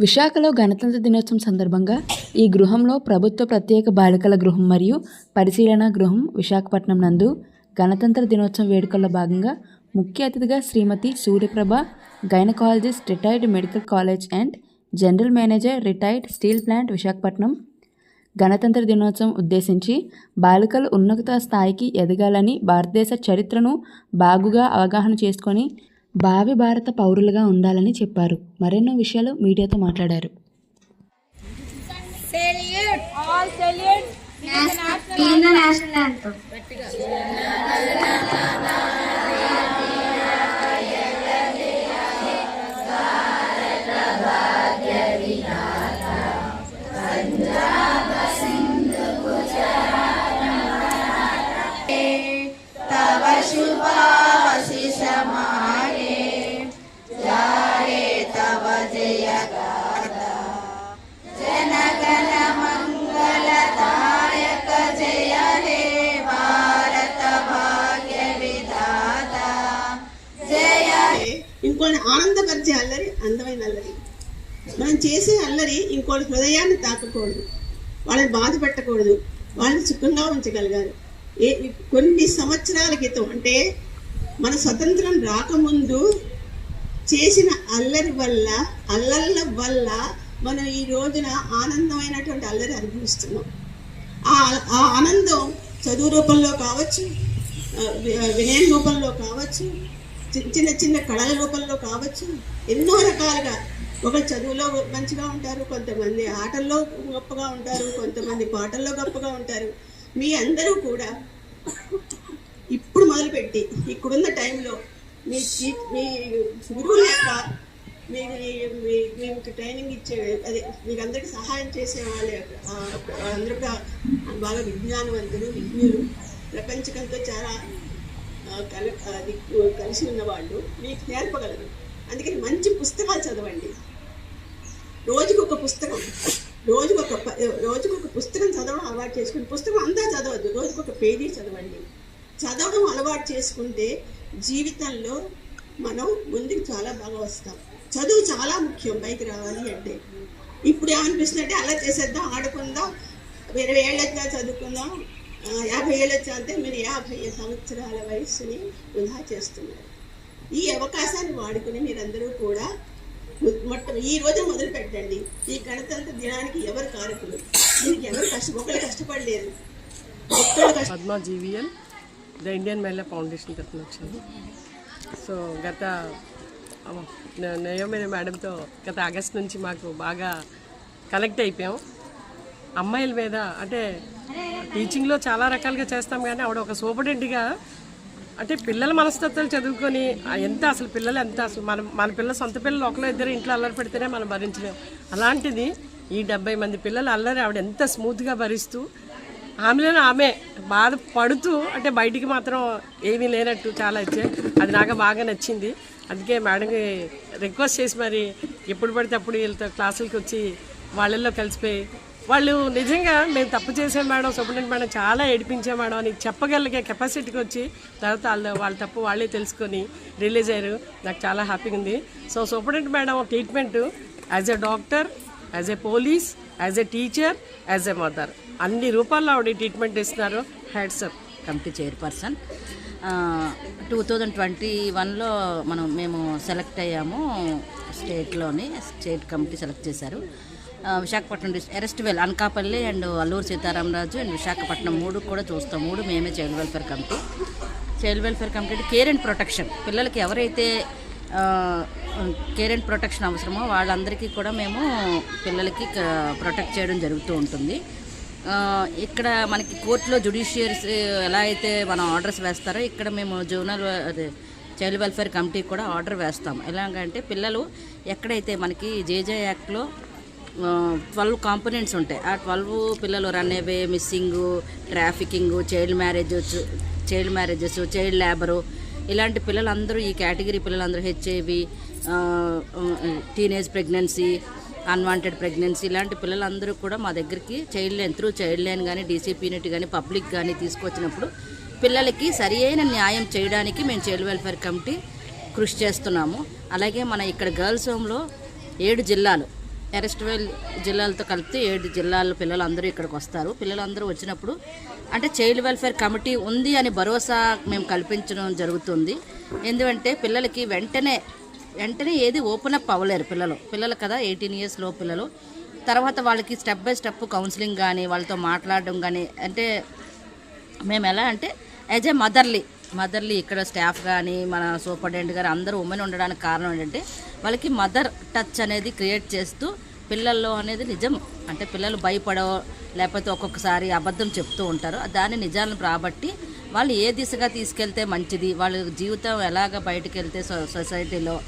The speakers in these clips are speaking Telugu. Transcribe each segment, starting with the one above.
విశాఖలో గణతంత్ర దినోత్సవం సందర్భంగా ఈ గృహంలో ప్రభుత్వ ప్రత్యేక బాలికల గృహం మరియు పరిశీలన గృహం విశాఖపట్నం నందు గణతంత్ర దినోత్సవం వేడుకల్లో భాగంగా ముఖ్య అతిథిగా Srimati Suryaprabha gynaecologist retired medical college and general manager retired steel plant Visakhapatnam. గణతంత్ర దినోత్సవం ఉద్దేశించి బాలికలు ఉన్నత స్థాయికి ఎదగాలని భారతదేశ చరిత్రను బాగుగా అవగాహన చేసుకొని భావి భారత పౌరులుగా ఉండాలని చెప్పారు. మరెన్నో విషయాలు మీడియాతో మాట్లాడారు. Salute! ఇంకోటి ఆనందపరిచే అల్లరి అందమైన అల్లరి. మనం చేసే అల్లరి ఇంకోటి హృదయాన్ని తాకకూడదు. వాళ్ళని బాధ పెట్టకూడదు. వాళ్ళని సుఖంగా ఉంచగలగాలి. ఏ కొన్ని సంవత్సరాల క్రితం అంటే మన స్వతంత్రం రాకముందు చేసిన అల్లరి వల్ల అల్లర్ల వల్ల మనం ఈ రోజున ఆనందమైనటువంటి అల్లరి అనుభవిస్తున్నాం. ఆ ఆ ఆనందం చదువు రూపంలో కావచ్చు వినయం రూపంలో కావచ్చు చిన్న చిన్న కళల రూపంలో కావచ్చు. ఎన్నో రకాలుగా. ఒక చదువులో మంచిగా ఉంటారు కొంతమంది ఆటల్లో గొప్పగా ఉంటారు కొంతమంది పాటల్లో గొప్పగా ఉంటారు. మీ అందరూ కూడా ఇప్పుడు మొదలుపెట్టి ఇక్కడున్న టైంలో మీ మీ గురువుల యొక్క మీ మీ- మీకు ట్రైనింగ్ ఇచ్చే అదే మీకు అందరికి సహాయం చేసే వాళ్ళ అందరూ బాగా విజ్ఞానవంతులు విజ్ఞులు. ప్రపంచకంతో చాలా కల అది కలిసి ఉన్న వాళ్ళు మీకు నేర్పగలరు. అందుకని మంచి పుస్తకాలు చదవండి. రోజుకు ఒక పుస్తకం. రోజుకు ఒక రోజుకు ఒక పుస్తకం చదవడం అలవాటు చేసుకుని పుస్తకం అంతా చదవద్దు. రోజుకు ఒక పేజీ చదవండి. చదవడం అలవాటు చేసుకుంటే జీవితంలో మనం ముందుకు చాలా బాగా వస్తాం. చదువు చాలా ముఖ్యం పైకి రావాలి అంటే. ఇప్పుడు ఏమనిపిస్తుందంటే అలా చేసేద్దాం ఆడుకుందాం ఇరవై ఏళ్ళు చదువుకుందాం యాభై ఏళ్ళు వచ్చా అంటే మీరు యాభై సంవత్సరాల వయస్సుని వృధా చేస్తున్నారు. ఈ అవకాశాన్ని వాడుకుని మీరందరూ కూడా మొట్ట ఈ రోజు మొదలు పెట్టండి. ఈ గణతంత్ర దినానికి ఎవరు కారకులు? దీనికి ఎవరు కష్ట ఒకరు కష్టపడలేదు ఒక్కరు Padma the Indian Mahila foundation తరఫున వచ్చింది సో గత నయోమైన మేడంతో గత ఆగస్ట్ నుంచి మాకు బాగా కలెక్ట్ అయిపోయాం. అమ్మాయిల మీద అంటే టీచింగ్లో చాలా రకాలుగా చేస్తాం కానీ ఆవిడ ఒక సూపరింటెంట్గా అంటే పిల్లల మనస్తత్వాలు చదువుకొని ఎంత అసలు పిల్లలు ఎంత అసలు మన మన పిల్లల సొంత పిల్లలు ఒకరు ఇద్దరు ఇంట్లో అల్లరి పెడితేనే మనం భరించలేము అలాంటిది ఈ డెబ్బై మంది పిల్లలు అల్లరి ఆవిడ ఎంత స్మూత్గా భరిస్తూ ఆమెలో ఆమె బాధ పడుతూ అంటే బయటికి మాత్రం ఏమీ లేనట్టు చాలా ఇచ్చే. అది నాకు బాగా నచ్చింది. అందుకే మేడంకి రిక్వెస్ట్ చేసి మరి ఎప్పుడు పడితే అప్పుడు వీళ్ళతో క్లాసులకి వచ్చి వాళ్ళల్లో కలిసిపోయి వాళ్ళు నిజంగా మేము తప్పు చేసాం మేడం సూపరింటెండెంట్ మేడం చాలా ఏడిపించాం మేడం అని చెప్పగలిగే కెపాసిటీకి వచ్చి తర్వాత వాళ్ళు వాళ్ళ తప్పు వాళ్ళే తెలుసుకొని రిలీజ్ అయ్యారు. నాకు చాలా హ్యాపీగా ఉంది. So superintendent madam treatment as a doctor as a police as a teacher as a mother అన్ని రూపాల్లో ఆవిడ ట్రీట్మెంట్ ఇస్తున్నారు. హ్యాడ్సప్ committee chairperson. Two thousand twenty వన్లో మనం మేము సెలెక్ట్ అయ్యాము. స్టేట్లోని స్టేట్ కమిటీ సెలెక్ట్ చేశారు. విశాఖపట్నం డిస్ అరెస్ట్ వెల్ అనకాపల్లి అండ్ అల్లూరు సీతారామరాజు అండ్ విశాఖపట్నం మూడు కూడా చూస్తాం. మూడు మేమే child welfare committee. Child welfare committee care and protection. పిల్లలకి ఎవరైతే కేర్ అండ్ ప్రొటెక్షన్ అవసరమో వాళ్ళందరికీ కూడా మేము పిల్లలకి ప్రొటెక్ట్ చేయడం జరుగుతూ ఉంటుంది. ఇక్కడ మనకి కోర్టులో జుడిషియర్స్ ఎలా అయితే మనం ఆర్డర్స్ వేస్తారో ఇక్కడ మేము జోనల్ అదే చైల్డ్ వెల్ఫేర్ కమిటీ కూడా ఆర్డర్ వేస్తాం. ఎలాగంటే పిల్లలు ఎక్కడైతే మనకి జేజే యాక్ట్లో ట్వెల్వ్ కాంపోనెంట్స్ ఉంటాయి. ఆ ట్వెల్వ్ పిల్లలు runaway missing trafficking child marriages child marriages child labour ఇలాంటి పిల్లలందరూ ఈ కేటగిరీ పిల్లలందరూ HIV teenage pregnancy unwanted pregnancy ఇలాంటి పిల్లలందరూ కూడా మా దగ్గరికి child line through child line కానీ డీసీపీనిట్ కానీ పబ్లిక్ కానీ తీసుకొచ్చినప్పుడు పిల్లలకి సరి అయిన న్యాయం చేయడానికి మేము చైల్డ్ వెల్ఫేర్ కమిటీ కృషి చేస్తున్నాము. అలాగే మన ఇక్కడ గర్ల్స్ హోమ్లో ఏడు జిల్లాలు. ఎరెస్ట్వేల్ జిల్లాలతో కలిపితే ఏడు జిల్లాల పిల్లలు అందరూ ఇక్కడికి వస్తారు. పిల్లలందరూ వచ్చినప్పుడు అంటే చైల్డ్ వెల్ఫేర్ కమిటీ ఉంది అని భరోసా మేము కల్పించడం జరుగుతుంది. ఎందుకంటే పిల్లలకి వెంటనే వెంటనే ఏది ఓపెన్ అప్ అవ్వలేరు పిల్లలు. పిల్లలు కదా ఎయిటీన్ ఇయర్స్లో పిల్లలు. తర్వాత వాళ్ళకి స్టెప్ బై స్టెప్ కౌన్సిలింగ్ కానీ వాళ్ళతో మాట్లాడడం కానీ అంటే మేము ఎలా అంటే యాజ్ ఏ మదర్లీ మదర్లీ ఇక్కడ స్టాఫ్ కానీ మన సూపరింటెండెంట్ గారు అందరూ ఉమెన్ ఉండడానికి కారణం ఏంటంటే వాళ్ళకి మదర్ టచ్ అనేది క్రియేట్ చేస్తూ పిల్లల్లో అనేది నిజం. అంటే పిల్లలు భయపడో లేకపోతే ఒక్కొక్కసారి అబద్ధం చెప్తూ ఉంటారు. దాని నిజాలను రాబట్టి వాళ్ళు ఏ దిశగా తీసుకెళ్తే మంచిది వాళ్ళ జీవితం ఎలాగ బయటకు వెళ్తే సొ- సొసైటీలో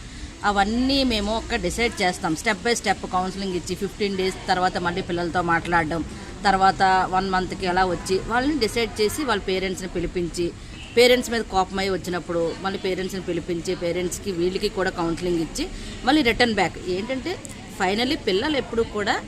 అవన్నీ మేము ఒక్క డిసైడ్ చేస్తాం. స్టెప్ బై స్టెప్ కౌన్సిలింగ్ ఇచ్చి ఫిఫ్టీన్ డేస్ తర్వాత మళ్ళీ పిల్లలతో మాట్లాడడం తర్వాత వన్ మంత్కి అలా వచ్చి వాళ్ళని డిసైడ్ చేసి వాళ్ళ పేరెంట్స్ని పిలిపించి పేరెంట్స్ మీద కోపమై వచ్చినప్పుడు మళ్ళీ పేరెంట్స్ని పిలిపించి పేరెంట్స్కి వీళ్ళకి కూడా కౌన్సిలింగ్ ఇచ్చి మళ్ళీ రిటర్న్ బ్యాక్. ఏంటంటే ఫైనల్లీ పిల్లలు ఎప్పుడు కూడా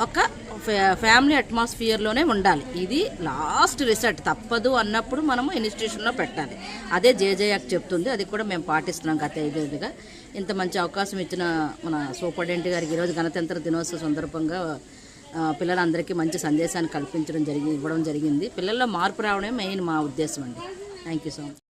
ఒక ఫ్యా- ఫ్యామిలీ అట్మాస్ఫియర్లోనే ఉండాలి. ఇది లాస్ట్ రిసల్ట్. తప్పదు అన్నప్పుడు మనము ఇన్స్టిట్యూషన్లో పెట్టాలి. అదే జేజేయాక్ చెప్తుంది. అది కూడా మేము పాటిస్తున్నాం గత ఐదేళ్ళుగా ఇంత మంచి అవకాశం ఇచ్చిన మన సూపరింటెండెంట్ గారికి ఈరోజు గణతంత్ర దినోత్సవ సందర్భంగా పిల్లలందరికీ మంచి సందేశాన్ని కల్పించడం జరిగి ఇవ్వడం జరిగింది. పిల్లల్లో మార్పు రావడమే మెయిన్ మా ఉద్దేశం అండి. Thank you so much